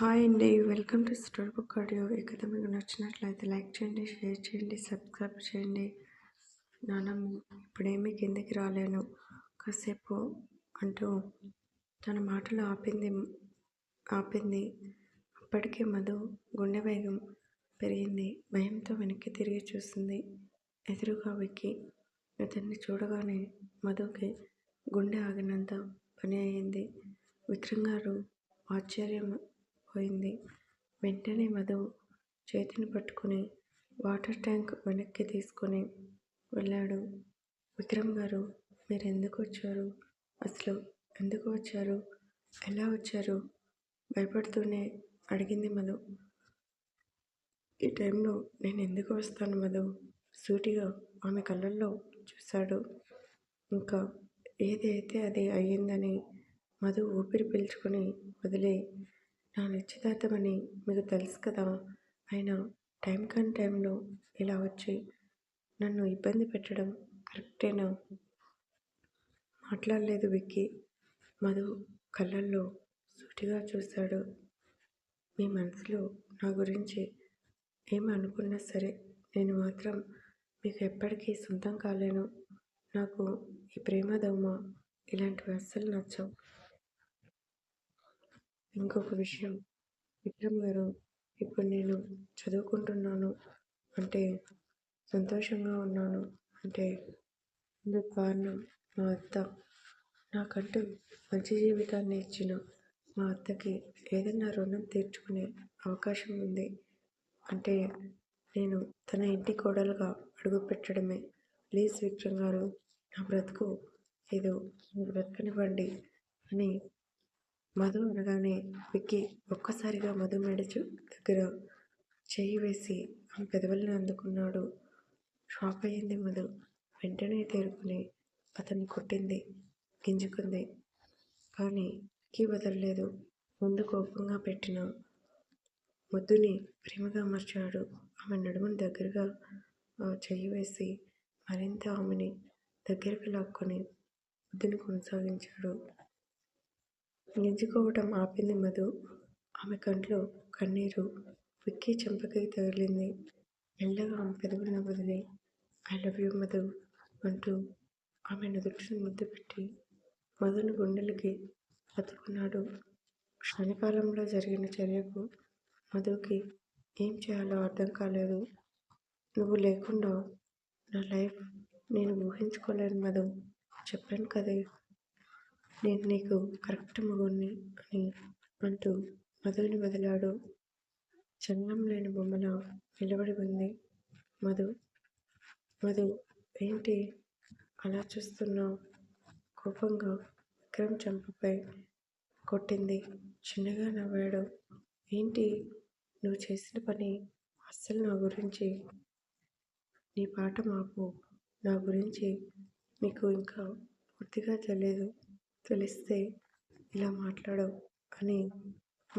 Hi అండి. Welcome to story book audio. ఈ కథ మీకు నచ్చినట్లయితే లైక్ చేయండి షేర్ చేయండి సబ్స్క్రైబ్ చేయండి. నాన్న ఇప్పుడేమీ కిందికి రాలేను. కాసేపు అంటూ తన మాటలు ఆపింది ఆపింది. అప్పటికే మధు గుండె వేగం పెరిగింది. భయంతో వెనక్కి తిరిగి చూసింది. ఎదురుగా వెక్కి అతన్ని చూడగానే మధుకి గుండె ఆగినంత పని అయింది. విక్రమ్ గారు ఆశ్చర్యం పోయింది. వెంటనే మధు చేతిని పట్టుకుని వాటర్ ట్యాంక్ వెనక్కి తీసుకొని వెళ్ళాడు. విక్రమ్ గారు మీరు ఎందుకు వచ్చారు? అసలు ఎందుకు వచ్చారు? ఎలా వచ్చారు? భయపడుతూనే అడిగింది మధు. ఈ టైంలో నేను ఎందుకు వస్తాను మధు? సూటిగా ఆమె కళ్ళల్లో చూశాడు. ఇంకా ఏది అయితే అది అయ్యిందని మధు ఊపిరి పీల్చుకొని వదిలే నా నిశ్చితార్థమని మీకు తెలుసు కదా. ఆయన టైం కాని టైంలో ఇలా వచ్చి నన్ను ఇబ్బంది పెట్టడం కరెక్టేనా? మాట్లాడలేదు విక్కీ. మధు కళ్ళల్లో సూటిగా చూశాడు. మీ మనసులో నా గురించి ఏమనుకున్నా సరే నేను మాత్రం మీకు ఎప్పటికీ సొంతం కాలేను. నాకు ఈ ప్రేమ దోమ ఇలాంటివి అస్సలు నచ్చవు. ఇంకొక విషయం. విక్రమ్ గారు ఇప్పుడు నేను చదువుకుంటున్నాను అంటే సంతోషంగా ఉన్నాను అంటే ఇందుకు కారణం? మా అత్త నాకంటూ మంచి జీవితాన్ని ఇచ్చిన మా అత్తకి ఏదైనా రుణం తీర్చుకునే అవకాశం ఉంది అంటే నేను తన ఇంటి కోడలుగా అడుగుపెట్టడమే. ప్లీజ్ విక్రమ్ గారు నా బ్రతుకు ఏదో బ్రతకనివ్వండి అని మధు అనగానే విక్కీ ఒక్కసారిగా మధు మెడచు దగ్గర చేయి వేసి ఆమె పెదవులను అందుకున్నాడు. షాక్ అయ్యింది మధు. వెంటనే తేరుకుని అతన్ని కొట్టింది గింజుకుంది. కానీ విక్కీ వదలలేదు. ముందు కోపంగా పెట్టిన ముద్దుని ప్రేమగా మార్చాడు. ఆమె నడుముని దగ్గరగా చెయ్యి వేసి మరింత ఆమెని దగ్గరకు లాక్కొని ముద్దుని కొనసాగించాడు. గింజుకోవటం ఆపింది మధు. ఆమె కంట్లో కన్నీరు విక్కీ చెంపకి తగిలింది. మెల్లగా ఆమె పెదవులను వదిలి ఐ లవ్ యూ మధు అంటూ ఆమె నుదుటిని ముద్దు పెట్టి మధుని గుండెలకి హత్తుకున్నాడు క్షణకాలంలో జరిగిన చర్యకు మధుకి ఏం చేయాలో అర్థం కాలేదు. నువ్వు లేకుండా నా లైఫ్ నేను ఊహించుకోలేను మధు. చెప్పాను కదే. నేను నీకు కరెక్ట్ మగోని అని అంటూ మధుని వదిలాడు. చలనం లేని బొమ్మల నిలబడి ఉంది. మధు మధు ఏంటి అలా చూస్తున్నావు? కోపంగా విక్రమ్ చంపపై కొట్టింది. చిన్నగా నవ్వాడు. ఏంటి నువ్వు చేసిన పని అస్సలు నా గురించి? నీ పాట మాపు నా గురించి నీకు ఇంకా పూర్తిగా తెలియదు. తెలిస్తే ఇలా మాట్లాడవు అని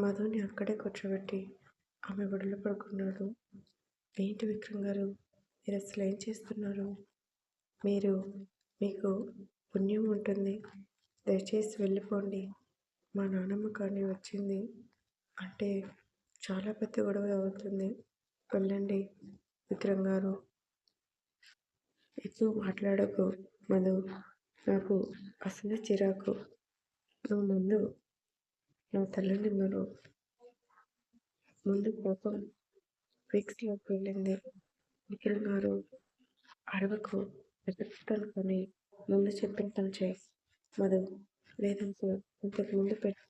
మధుని అక్కడే కూర్చోబెట్టి ఆమె బడులు పడుకున్నాడు. ఏంటి విక్రమ్ గారు? మీరు అసలు ఏం చేస్తున్నారు? మీరు మీకు పుణ్యం ఉంటుంది. దయచేసి వెళ్ళిపోండి. మా నాన్నమ్మ కానీ వచ్చింది అంటే చాలా పెద్ద గొడవ అవుతుంది. వెళ్ళండి విక్రమ్ గారు. ఎక్కువ మాట్లాడకు మధు. నాకు అసలు చిరాకు. నువ్వు ముందు నా తల్లిని మరో ముందు కోపం ఫిక్స్లోకి వెళ్ళింది. నిఖిల్ గారు అడవకు వెతుకుతాను కానీ ముందు చెప్పిన పని చేయి. మధు లేదంటే ఇంతకు ముందు పెట్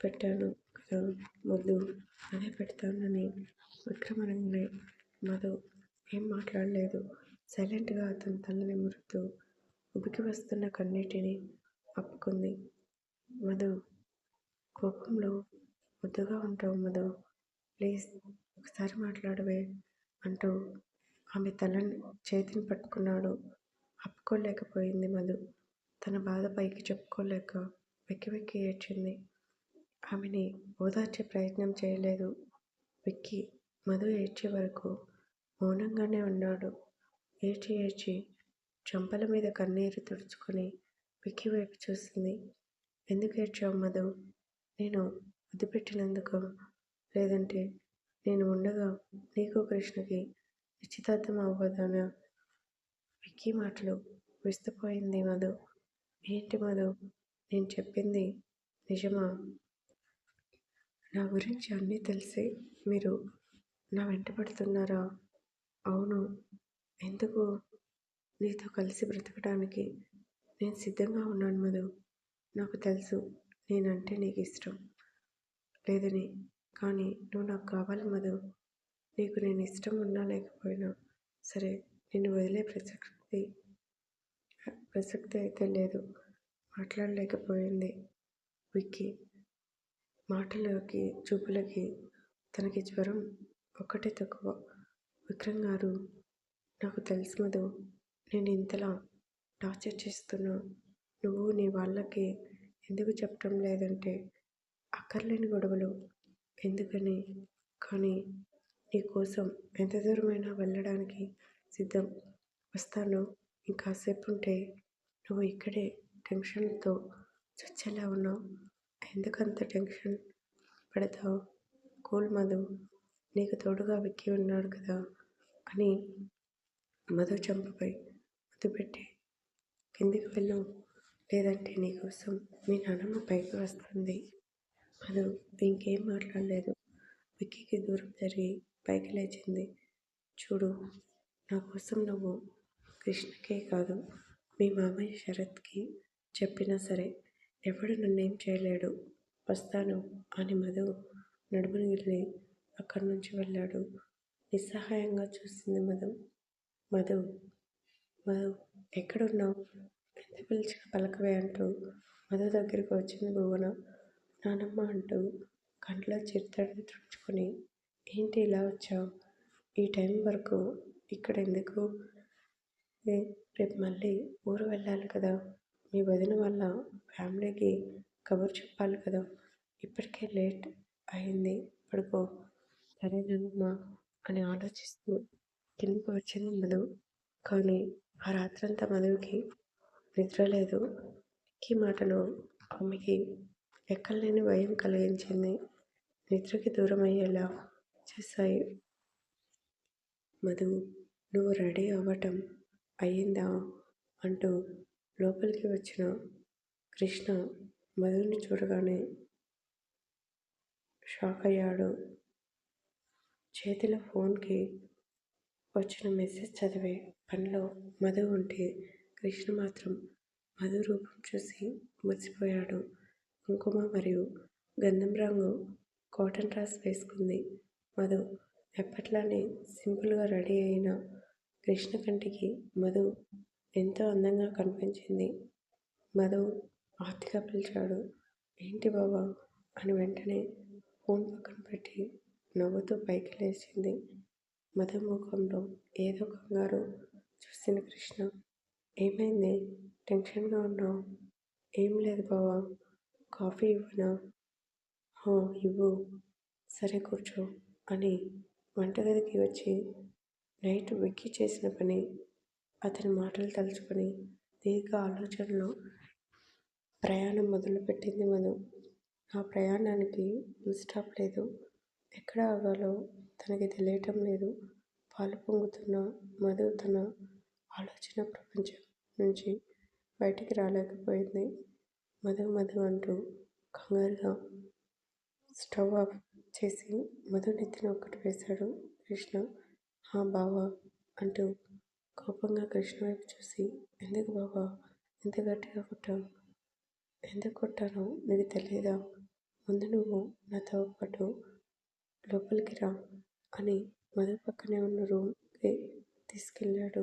పెట్టాను కదా ముందు అదే పెడతానని విక్రమరంగనే మధు ఏం మాట్లాడలేదు. సైలెంట్గా అతని తల్లిని మురుతూ ఉబికి వస్తున్న కన్నీటిని అప్పుకుంది మధు కోపంలో ముద్దుగా ఉంటావు మధు. ప్లీజ్ ఒకసారి మాట్లాడవే అంటూ ఆమె తలని చేతిని పట్టుకున్నాడు. అప్పుకోలేకపోయింది మధు. తన బాధ పైకి చెప్పుకోలేక వెక్కి వెక్కి ఏడ్చింది. ఆమెని ఓదార్చే ప్రయత్నం చేయలేదు. వెక్కి మధు ఏడ్చే వరకు మౌనంగానే ఉన్నాడు. ఏడ్చి ఏడ్చి చెంపల మీద కన్నీరు తుడుచుకొని విక్కీ వైపు చూసింది. ఎందుకు ఏడ్చావు మధు? నేను ముద్దు పెట్టినందుకు లేదంటే నేను ఉండగా నీకు కృష్ణకి నిశ్చితార్థం అవ్వదనా? విక్కీ మాటలు విస్తుపోయింది మధు. ఏంటి మధు? నేను చెప్పింది నిజమా? నా గురించి అన్నీ తెలిసి మీరు నా వెంట పడుతున్నారా? అవును. ఎందుకు? నీతో కలిసి బ్రతకడానికి నేను సిద్ధంగా ఉన్నాను మధు. నాకు తెలుసు నేనంటే నీకు ఇష్టం లేదని కానీ నువ్వు నాకు కావాలి మధు. నీకు నేను ఇష్టం ఉన్నా లేకపోయినా సరే నిన్ను వదిలే ప్రసక్తి ప్రసక్తి అయితే లేదు. మాట్లాడలేకపోయింది విక్కీ. మాటలకి చూపులకి తనకి జ్వరం ఒక్కటే తక్కువ. విక్రమ్ గారు నాకు తెలుసు మధు. నేను ఇంతలా టార్చర్ చేస్తున్నా. నువ్వు నీ వాళ్ళకి ఎందుకు చెప్పడం లేదంటే అక్కర్లేని గొడవలు. ఎందుకని? కానీ నీకోసం ఎంత దూరమైనా వెళ్ళడానికి సిద్ధం. వస్తాను. ఇంకాసేపు ఉంటే నువ్వు ఇక్కడే టెన్షన్తో చచ్చేలా ఉన్నావు. ఎందుకంత టెన్షన్ పడతావు? కూల్ మధు నీకు తోడుగా వెక్కి ఉన్నాడు కదా అని మధు చంపపై గుర్తుపెట్టి. కిందికి వెళ్ళు లేదంటే నీకోసం మీ నాన్నమ్మ పైకి వస్తుంది. మధు ఇంకేం మాట్లాడలేదు. విక్కీకి దూరం జరిగి పైకి లేచింది. చూడు నా కోసం నువ్వు కృష్ణకే కాదు మీ మామయ్య శరత్కి చెప్పినా సరే ఎవడు నన్నేం చేయలేడు. వస్తాను అని మధు నడుమును వెళ్ళి అక్కడి నుంచి వెళ్ళాడు. నిస్సహాయంగా చూసింది మధు. మధు ఎక్కడున్నావు ఎంత పిలిచినా పలకవే అంటూ మధు దగ్గరికి వచ్చింది భువన. నానమ్మ అంటూ కంట్లో చిరుతడిని తుడుచుకొని ఏంటి ఇలా వచ్చావు? ఈ టైం వరకు ఇక్కడ ఎందుకు? రేపు మళ్ళీ ఊరు వెళ్ళాలి కదా. మీ వదిన వల్ల ఫ్యామిలీకి కబురు చెప్పాలి కదా. ఇప్పటికే లేట్ అయింది. పడుకో. సరేనమ్మా అని ఆలోచిస్తూ కిందికి వచ్చింది మధు. కానీ ఆ రాత్రంతా మధుకి నిద్ర లేదు ఈ మాటను ఆమెకి ఎక్కలేని భయం కలిగించింది. నిద్రకి దూరం అయ్యేలా చేశాయి. మధు నువ్వు రెడీ అవ్వటం అయ్యిందా? అంటూ లోపలికి వచ్చిన కృష్ణ మధుని చూడగానే షాక్ అయ్యాడు చేతిలో ఫోన్కి వచ్చిన మెసేజ్ చదివే పనిలో మధు ఉంటే కృష్ణ మాత్రం మధు రూపం చూసి మురిసిపోయాడు. కుంకుమ మరియు గంధం రంగు కాటన్ డ్రెస్ వేసుకుంది. మధు ఎప్పట్లానే సింపుల్గా రెడీ అయిన కృష్ణ కంటికి మధు ఎంతో అందంగా కనిపించింది. మధు ఆర్తిగా పిలిచాడు. ఏంటి బాబా? అని వెంటనే ఫోన్ పక్కన పెట్టి నవ్వుతూ పైకి లేచింది. మధుముఖంలో ఏదో కంగారు చూసిన కృష్ణ. ఏమైంది? టెన్షన్గా ఉన్నావు? ఏం లేదు బావా. కాఫీ ఇవ్వనా? ఇవ్వు. సరే కూర్చో అని వంటగదికి వచ్చి నైట్ వెక్కి చేసిన పని అతని మాటలు తలుచుకొని దీర్ఘ ఆలోచనలో ప్రయాణం మొదలుపెట్టింది మధు. ఆ ప్రయాణానికి ఫుల్ స్టాప్ లేదు. ఎక్కడ ఆగాలో తనకి తెలియటం లేదు. పాలు పొంగుతున్న మధు తన ఆలోచన ప్రపంచం నుంచి బయటికి రాలేకపోయింది. మధు మధు అంటూ కంగారుగా స్టవ్ ఆఫ్ చేసి మధు నెత్తిన ఒక్కటి వేశాడు. కృష్ణ హా బావా అంటూ కోపంగా కృష్ణ వైపు చూసి ఎందుకు బావా? ఎంత గట్టిగా కొట్టావు? ఎందుకు కొట్టానో నీకు తెలియదా ముందు నువ్వు నాతో పాటు లోపలికి రా. అని మధు పక్కనే ఉన్న రూమ్కి తీసుకెళ్ళాడు.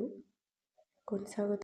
కొనసాగుతూ